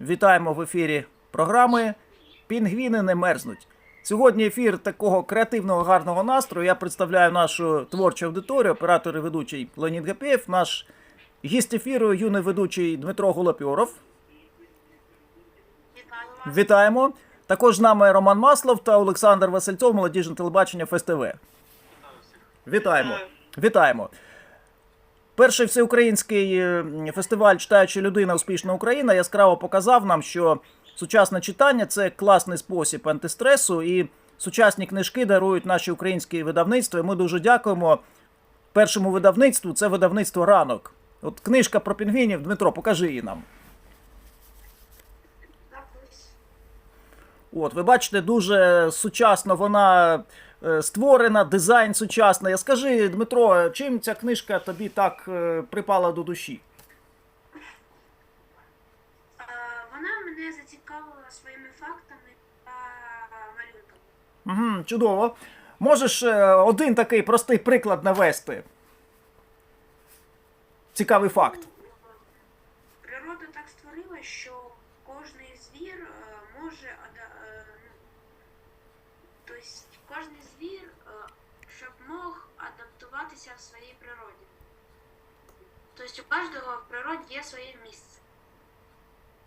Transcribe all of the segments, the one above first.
Вітаємо в ефірі програми Пінгвіни не мерзнуть. Сьогодні ефір такого креативного гарного настрою. Я представляю нашу творчу аудиторію, оператор і ведучий Леонід Гапєєв, наш гість ефіру, юний ведучий Дмитро Голопьоров. Вітаю вас. Вітаємо. Також з нами Роман Маслов та Олександр Васильцов, молодіжне телебачення ФСТВ. Вітаємо. Вітаємо. Перший всеукраїнський е, фестиваль Читаюча людина Успішна Україна яскраво показав нам, що сучасне читання це класний спосіб антистресу, і сучасні книжки дарують наші українські видавництва. І ми дуже дякуємо першому видавництву. Це видавництво ранок. От книжка про пінгвінів. Дмитро, покажи її нам. От, ви бачите, дуже сучасно вона створена, дизайн сучасний. Скажи, Дмитро, чим ця книжка тобі так е, припала до душі? Е, Вона мене зацікавила своїми фактами та малюнками. Угу, чудово. Можеш е, один такий простий приклад навести. Цікавий факт. Природа так створила, що кожний звір е, може е, ну, тобто кожний звір, е, щоб мог адаптуватися в своїй природі. Тобто у кожного в природі є своє місце.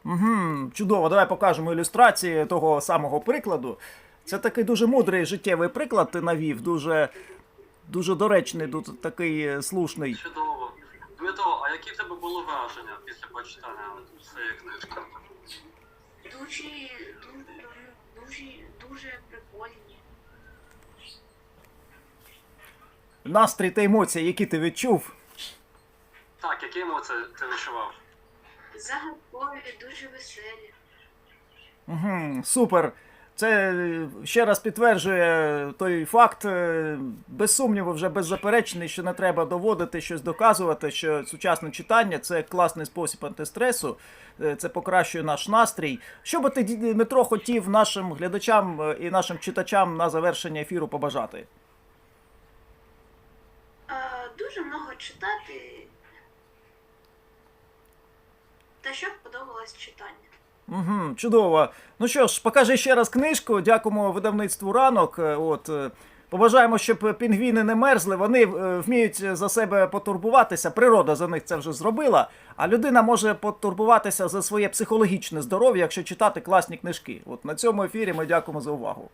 Угу, чудово, давай покажемо ілюстрації того самого прикладу. Це такий дуже мудрий життєвий приклад ти навів, дуже, дуже доречний, дуже такий слушний. Чудово. Дмитро, а які в тебе були враження після прочитання цієї книжки? Дуже, дуже, дуже, дуже прикольні. Настрій та емоції, які ти відчув. Так, які емоції ти відчував? Загадкові, дуже веселі. Угу, супер. Це е, ще раз підтверджує той факт, е, без сумніву, вже беззаперечний, що не треба доводити щось доказувати, що сучасне читання це класний спосіб антистресу, е, це покращує наш настрій. Що би ти, Дмитро, хотів нашим глядачам і нашим читачам на завершення ефіру побажати? Дуже много читати. Та щоб подобалось читання. Угу, чудово. Ну що ж, покажи ще раз книжку. Дякуємо видавництву ранок. Е, От е, побажаємо, щоб пінгвіни не мерзли. Вони е, вміють за себе потурбуватися. Природа за них це вже зробила. А людина може потурбуватися за своє психологічне здоров'я, якщо читати класні книжки. От на цьому ефірі ми дякуємо за увагу.